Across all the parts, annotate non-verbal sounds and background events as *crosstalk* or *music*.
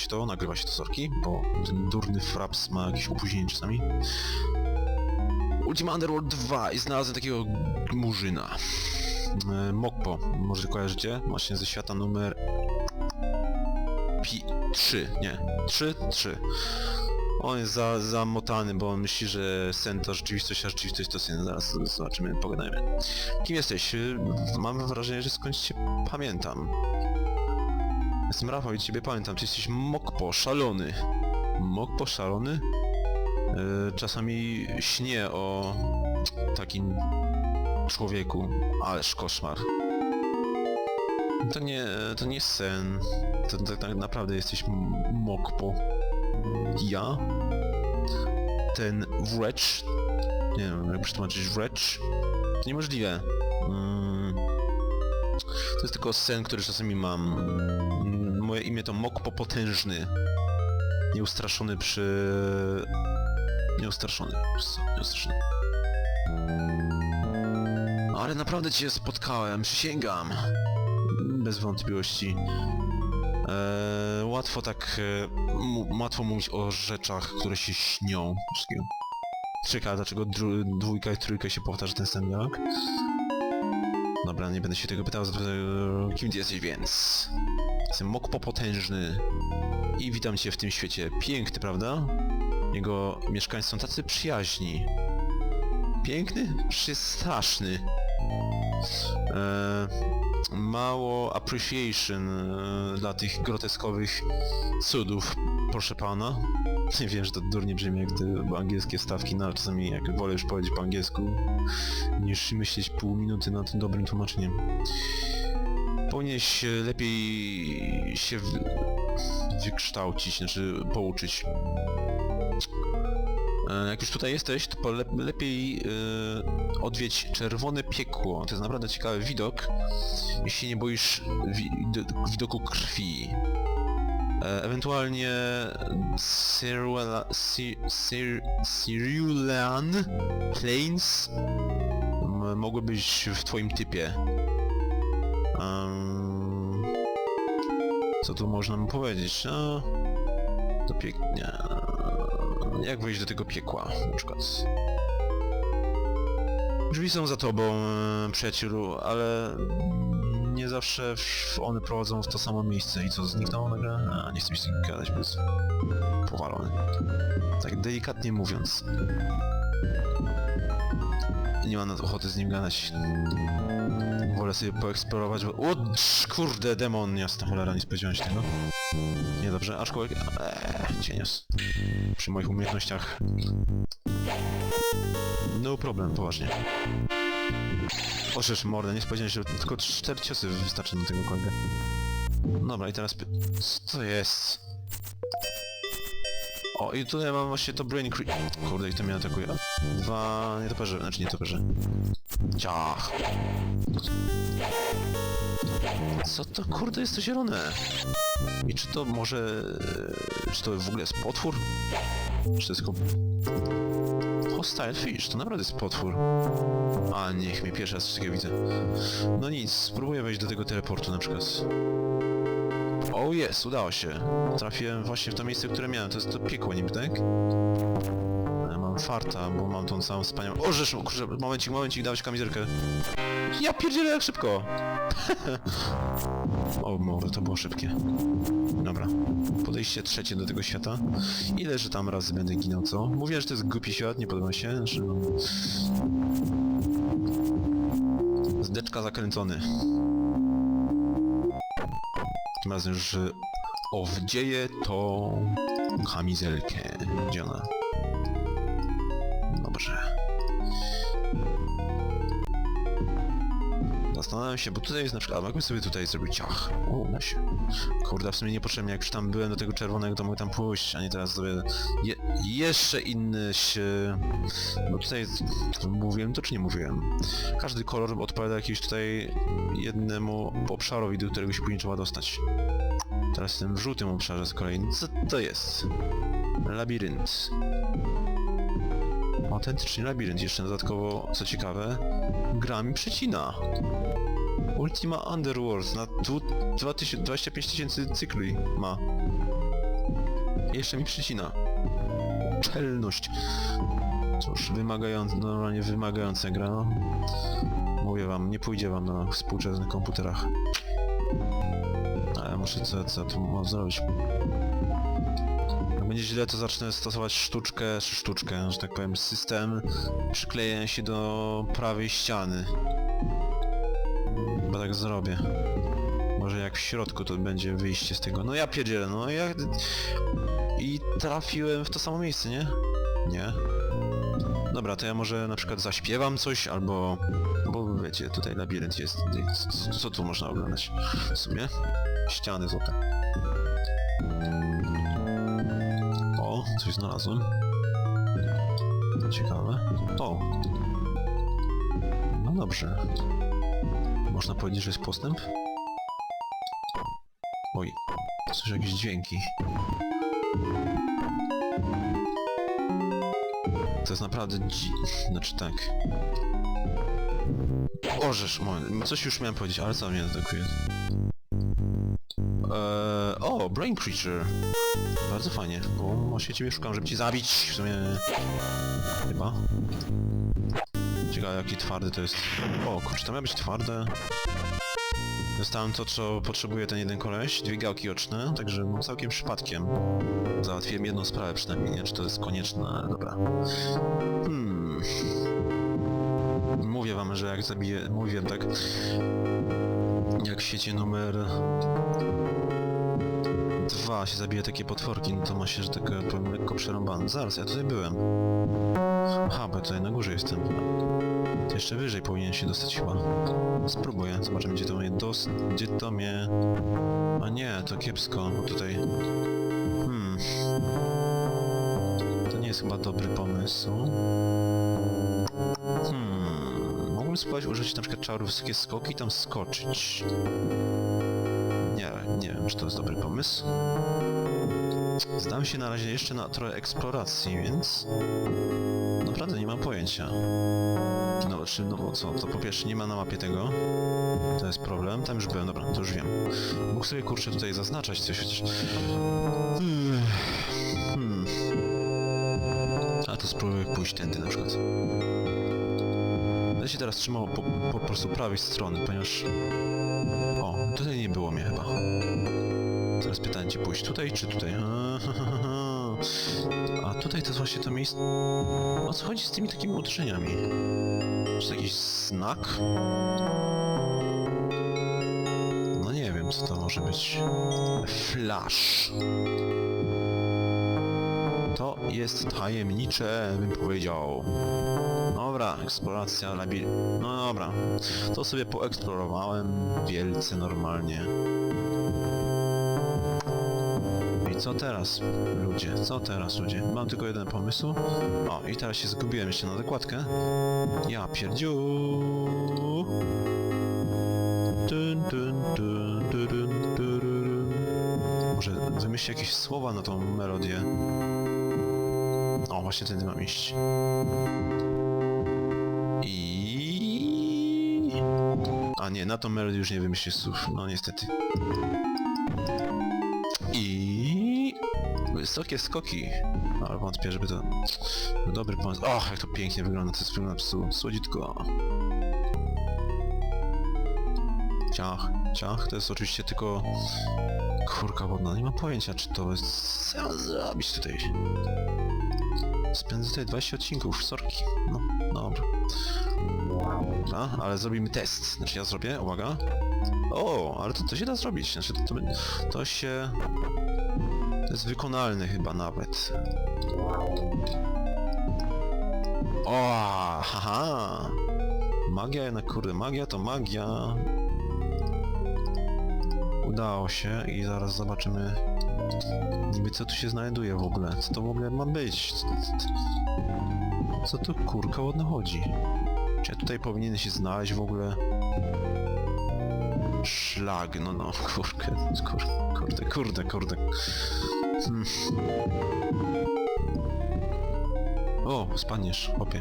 się to, nagrywa się to sorki, bo ten durny fraps ma jakieś opóźnienie czasami. Ultima Underworld 2 i znalazłem takiego murzyna. E, Mokpo, może kojarzycie? Właśnie ze świata numer... Pi... 3, nie, 3, 3. On jest za, zamotany, bo on myśli, że sen to rzeczywistość, a rzeczywistość to sen. Zaraz zobaczymy, pogadajmy. Kim jesteś? Y, Mam wrażenie, że skądś cię pamiętam. Jestem Rafał i ciebie pamiętam. Ty jesteś Mokpo, szalony. Mokpo, szalony? Yy, czasami śnię o takim człowieku, ależ koszmar. To nie, to nie jest sen. To, tak naprawdę jesteś Mokpo. Ja? Ten wretch? Nie wiem, jak przetłumaczyć wretch? To niemożliwe. Mm. To jest tylko sen, który czasami mam. Moje imię to Mokpo Potężny. Nieustraszony przy... Nieustraszony. Nieustraszony. Ale naprawdę cię spotkałem, przysięgam. Bez wątpliwości. Eee, łatwo tak... E, łatwo mówić o rzeczach, które się śnią. Czeka, dlaczego dwójka i trójka się powtarza ten sam dialog? Dobra, nie będę się tego pytał, zapytał, kim ty jesteś więc? Jestem Mokpo Potężny i witam cię w tym świecie. Piękny, prawda? Jego mieszkańcy są tacy przyjaźni. Piękny? Przecież straszny. Eee, mało appreciation e, dla tych groteskowych cudów, proszę pana. *laughs* Wiem, że to durnie brzmi jak te angielskie stawki, no czasami jak wolę już powiedzieć po angielsku, niż myśleć pół minuty nad dobrym tłumaczeniem. Powinieneś lepiej się wykształcić, znaczy pouczyć. E, Jak już tutaj jesteś, to lepiej e, odwiedź Czerwone Piekło. To jest naprawdę ciekawy widok, jeśli nie boisz wi do- widoku krwi. E, ewentualnie Ceruela- Ci- Cir- Cerulean Plains mogły być w twoim typie. Co tu można mu powiedzieć? No, to pięknie. Jak wejść do tego piekła, na przykład? Drzwi są za tobą, e, przyjacielu, ale nie zawsze one prowadzą w to samo miejsce. I co, zniknęło nagle? A, nie chcę mi tym gadać, bo jest powalony. Tak delikatnie mówiąc. Nie mam ochoty z nim gadać. Wolę sobie poeksplorować, bo... O, kurde, demon, jasna cholera, nie spodziewałem się tego. Niedobrze, aczkolwiek... Eee, cienios. Przy moich umiejętnościach... No problem, poważnie. Orzesz mordę, nie spodziewałem się, że tylko cztery ciosy wystarczy do tego kolegę. Dobra, i teraz... Co to jest? O, i tutaj mam właśnie to Brain Creep. Kurde, i to mnie atakuje. Dwa nietoperze, znaczy nietoperze. Ciach. Co to kurde jest to zielone? I czy to może... Czy to w ogóle jest potwór? Czy to. Hostile Fish, to naprawdę jest potwór. A, niech mnie pierwszy raz coś takiego widzę. No nic, spróbuję wejść do tego teleportu na przykład. O jest, udało się. Trafiłem właśnie w to miejsce, które miałem. To jest to piekło niby, tak? Mam farta, bo mam tą całą wspaniałą... O, żesz, kurczę, momencik, momencik, dałeś kamizelkę. Ja pierdzielę jak szybko! *laughs* o, może to było szybkie. Dobra. Podejście trzecie do tego świata. Ile, że tam razy będę ginął, co? Mówię, że to jest głupi świat, nie podoba się. Zdeczka zakręcony. Tym razem już że owdzieje to kamizelkę. Gdzie ona? Dobrze. Zastanawiam się, bo tutaj jest na przykład, a mogłem sobie tutaj zrobić ciach. O, da się. Kurde, w sumie niepotrzebnie, jak już tam byłem do tego czerwonego, to mogę tam pójść, a nie teraz sobie je, jeszcze inny się... Bo tutaj, mówiłem to czy nie mówiłem? Każdy kolor odpowiada jakiemuś tutaj jednemu obszarowi, do którego się później trzeba dostać. Teraz jestem w żółtym obszarze z kolei. Co to jest? Labirynt. Autentycznie labirynt. Jeszcze dodatkowo, co ciekawe, gra mi przecina. Ultima Underworld na tu 2000 25 tysięcy cykli ma. Jeszcze mi przycina. Czelność. Cóż, wymagająca, normalnie wymagająca gra. no. Mówię wam, nie pójdzie wam na współczesnych komputerach. Ale muszę co, co tu mam zrobić. Będzie źle, to zacznę stosować sztuczkę, sztuczkę, że tak powiem, system przyklejenia się do prawej ściany. Chyba tak zrobię. Może jak w środku to będzie wyjście z tego. No ja pierdzielę, no ja... I trafiłem w to samo miejsce, nie? Nie. Dobra, to ja może na przykład zaśpiewam coś, albo... Bo wiecie, tutaj labirynt jest. Co, co tu można oglądać? W sumie? Ściany złote. Coś znalazłem. Ciekawe. O. No dobrze. Można powiedzieć, że jest postęp? Oj, słyszę jakieś dźwięki. To jest naprawdę dzi... Znaczy tak. Ożesz, moment, coś już miałem powiedzieć, ale co mnie atakuje? Brain Creature. Bardzo fajnie, bo właśnie ciebie szukam, żeby ci zabić, w sumie... Chyba. Ciekawe jaki twardy to jest. O, kurczę, to miał być twarde. Dostałem to, co potrzebuje ten jeden koleś, dwie gałki oczne, także no, całkiem przypadkiem. Załatwiłem jedną sprawę przynajmniej, nie czy to jest konieczne, ale dobra. Hmm. Mówię wam, że jak zabiję... Mówię tak... Jak w świecie numer... Dwa się zabije takie potworki, no to ma się, że tak powiem, lekko przerąbane. Zaraz, ja tutaj byłem. Aha, bo tutaj na górze jestem. Jeszcze wyżej powinien się dostać chyba. Spróbuję, zobaczymy gdzie to mnie dos... gdzie to mnie... A nie, to kiepsko, bo tutaj... Hmm... To nie jest chyba dobry pomysł. Hmm... Mógłbym spróbować użyć na przykład czaru wysokie skoki i tam skoczyć. Nie, nie wiem, czy to jest dobry pomysł. Zdam się na razie jeszcze na trochę eksploracji, więc... Naprawdę nie mam pojęcia. No, czy, no co, to po pierwsze nie ma na mapie tego. To jest problem. Tam już byłem, dobra, to już wiem. Mógł sobie kurczę tutaj zaznaczać coś chociaż... Hmm. Hmm. A to spróbuję pójść tędy na przykład. Się teraz trzymał po, po prostu prawej strony, ponieważ... O, tutaj nie było mnie chyba. Teraz pytanie, gdzie pójść? Tutaj czy tutaj? *laughs* A tutaj to jest właśnie to miejsce... O co chodzi z tymi takimi uderzeniami? Czy to jakiś znak? No nie wiem, co to może być. Flash. To jest tajemnicze, bym powiedział. Dobra, eksploracja labir... No dobra. To sobie poeksplorowałem wielce normalnie. I co teraz, ludzie? Co teraz, ludzie? Mam tylko jeden pomysł. O, i teraz się zgubiłem jeszcze na dokładkę. Ja pierdziu. Dun, dun, dun, dun, dun, dun, dun. Może wymyślić jakieś słowa na tą melodię. Właśnie tędy mam iść. I... A nie, na tą melodię już nie wymyślisz słów. No niestety. I... Wysokie skoki. Ale wątpię, żeby to... dobry pomysł. Och, jak to pięknie wygląda, to jest wygląda po prostu słodziutko. Ciach, ciach, to jest oczywiście tylko... Kurka wodna, nie mam pojęcia, czy to jest... Co ja zrobić tutaj? Spędzę tutaj 20 odcinków, sorki. No, dobra. Dobra, ale zrobimy test. Znaczy ja zrobię, uwaga. O, ale to, to się da zrobić. Znaczy to, to, to się... To jest wykonalne chyba nawet. O, haha. Magia jednak, kurde, magia to magia. Udało się i zaraz zobaczymy niby co tu się znajduje w ogóle. Co to w ogóle ma być? Co, tu kurka ładno chodzi? Czy ja tutaj powinien się znaleźć w ogóle? Szlag, no no, *laughs* kurkę, kur, kurde, kurde, kurde. Hmm. O, spadniesz, chłopie.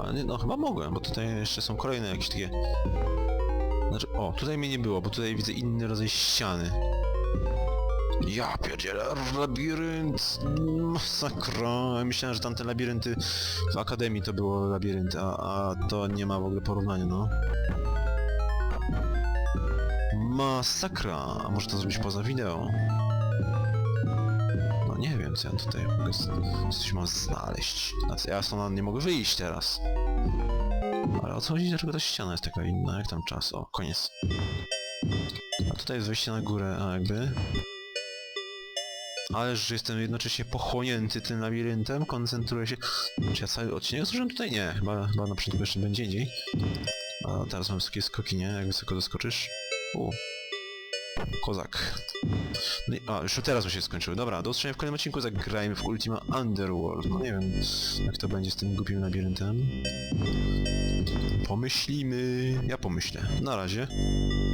Ale nie, no chyba mogłem, bo tutaj jeszcze są kolejne jakieś takie... Znaczy, o, tutaj mnie nie było, bo tutaj widzę inny rodzaj ściany. Ja pierdzielę, labirynt, masakra. Myślałem, że tamte labirynty w Akademii to było labirynt, a, a to nie ma w ogóle porównania, no. Masakra. Może to zrobić poza wideo? No nie wiem, co ja tutaj mogę... coś mam znaleźć. Znaczy, ja stąd nie mogę wyjść teraz. Ale o co chodzi, dlaczego ta ściana jest taka inna? Jak tam czas? O, koniec. A tutaj jest wejście na górę, a jakby... Ale że jestem jednocześnie pochłonięty tym labiryntem, koncentruję się... Czy ja cały odcinek zużyłem tutaj? Nie, chyba, chyba na początku jeszcze będzie indziej. A teraz mam wysokie skoki, nie? Jak wysoko doskoczysz? U. Kozak. No i, a, już teraz mi się skończyły. Dobra, do usłyszenia w kolejnym odcinku, zagrajmy w Ultima Underworld. No nie wiem, jak to będzie z tym głupim labiryntem. Pomyślimy... Ja pomyślę. Na razie.